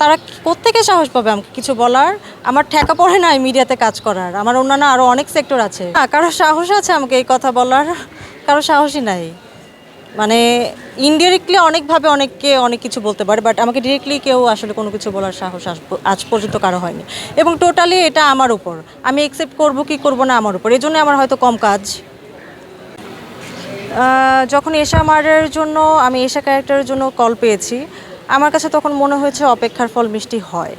তারা কোত্থেকে সাহস পাবে আমাকে কিছু বলার? আমার ঠেকা পড়ে নাই মিডিয়াতে কাজ করার। আমার অন্যান্য আরও অনেক সেক্টর আছে। না, কারও সাহস আছে আমাকে এই কথা বলার? কারও সাহসই নাই। মানে ইনডিরেক্টলি অনেকভাবে অনেককে অনেক কিছু বলতে পারে বাট আমাকে ডিরেক্টলি কেউ আসলে কোনো কিছু বলার সাহস আজ পর্যন্ত কারও হয়নি। এবং টোটালি এটা আমার উপর। আমি একসেপ্ট করব কি করব না আমার উপর। এই জন্য আমার হয়তো কম কাজ। যখন এশা মার্ডারের জন্য আমি এশা ক্যারেক্টারের জন্য কল পেয়েছি আমার কাছে তখন মনে হয়েছে অপেক্ষার ফল মিষ্টি হয়।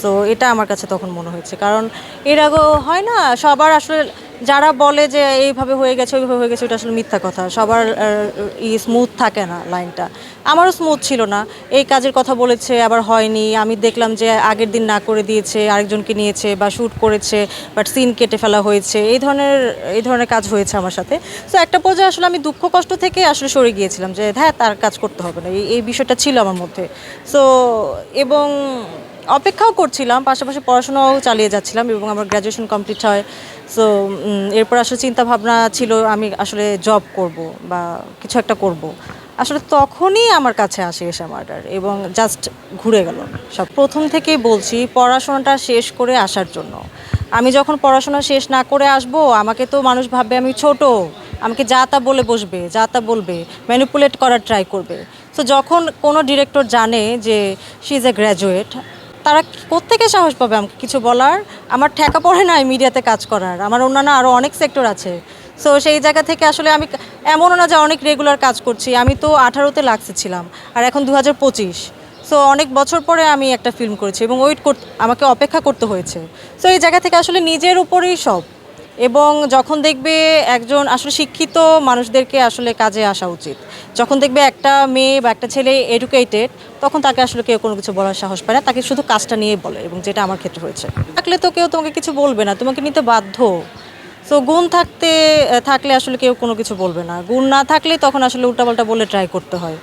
সো এটা আমার কাছে তখন মনে হয়েছে। কারণ এর আগেও হয় না, সবার আসলে যারা বলে যে এইভাবে হয়ে গেছে, ওইভাবে হয়ে গেছে ওটা আসলে মিথ্যা কথা। সবার ই স্মুথ থাকে না লাইনটা। আমারও স্মুথ ছিল না। এই কাজের কথা বলেছে, আবার হয়নি। আমি দেখলাম যে আগের দিন না করে দিয়েছে, আরেকজনকে নিয়েছে বা শ্যুট করেছে বাট সিন কেটে ফেলা হয়েছে। এই ধরনের এই ধরনের কাজ হয়েছে আমার সাথে। সো একটা পর্যায়ে আসলে আমি দুঃখ কষ্ট থেকে আসলে সরে গিয়েছিলাম যে হ্যাঁ তার কাজ করতে হবে না। এই বিষয়টা ছিল আমার মধ্যে। সো এবং অপেক্ষাও করছিলাম, পাশাপাশি পড়াশোনাও চালিয়ে যাচ্ছিলাম এবং আমার গ্র্যাজুয়েশন কমপ্লিট হয়। সো এরপর আসলে চিন্তা ভাবনা ছিল আমি আসলে জব করব বা কিছু একটা করব। আসলে তখনই আমার কাছে আসে এসা মার্ডার এবং জাস্ট ঘুরে গেল। সব প্রথম থেকেই বলছি, পড়াশোনাটা শেষ করে আসার জন্য। আমি যখন পড়াশোনা শেষ না করে আসব, আমাকে তো মানুষ ভাববে আমি ছোট। আমাকে যা তা বলে বসবে, যা তা বলবে ম্যানিপুলেট করার ট্রাই করবে। তো যখন কোনো ডিরেক্টর জানে যে শি ইজ এ গ্র্যাজুয়েট তারা কোত্থেকে সাহস পাবে আমাকে? কিছু বলার? আমার ঠেকা পড়ে নাই মিডিয়াতে কাজ করার। আমার অন্যান্য আরও অনেক সেক্টর আছে। সো সেই জায়গা থেকে আসলে আমি এমনও না যে অনেক রেগুলার কাজ করছি। আমি তো আঠারোতে লাগছে ছিলাম, আর এখন দু হাজার পঁচিশ। সো অনেক বছর পরে আমি একটা ফিল্ম করেছি এবং ওয়েট করতে আমাকে অপেক্ষা করতে হয়েছে। সো এই জায়গা থেকে আসলে নিজের উপরেই সব। এবং যখন দেখবে একজন আসলে শিক্ষিত মানুষদেরকে আসলে কাজে আসা উচিত। যখন দেখবে একটা মেয়ে বা একটা ছেলে এডুকেটেড তখন তাকে আসলে কেউ কোনো কিছু বলার সাহস পায় না। তাকে শুধু কাজটা নিয়ে বলে এবং যেটা আমার ক্ষেত্রে হয়েছে। থাকলে তো কেউ তোমাকে কিছু বলবে না, তোমাকে নিতে বাধ্য। তো গুণ থাকতে, থাকলে আসলে কেউ কোনো কিছু বলবে না। গুণ না থাকলে তখন আসলে উল্টাপাল্টা বলে ট্রাই করতে হয়।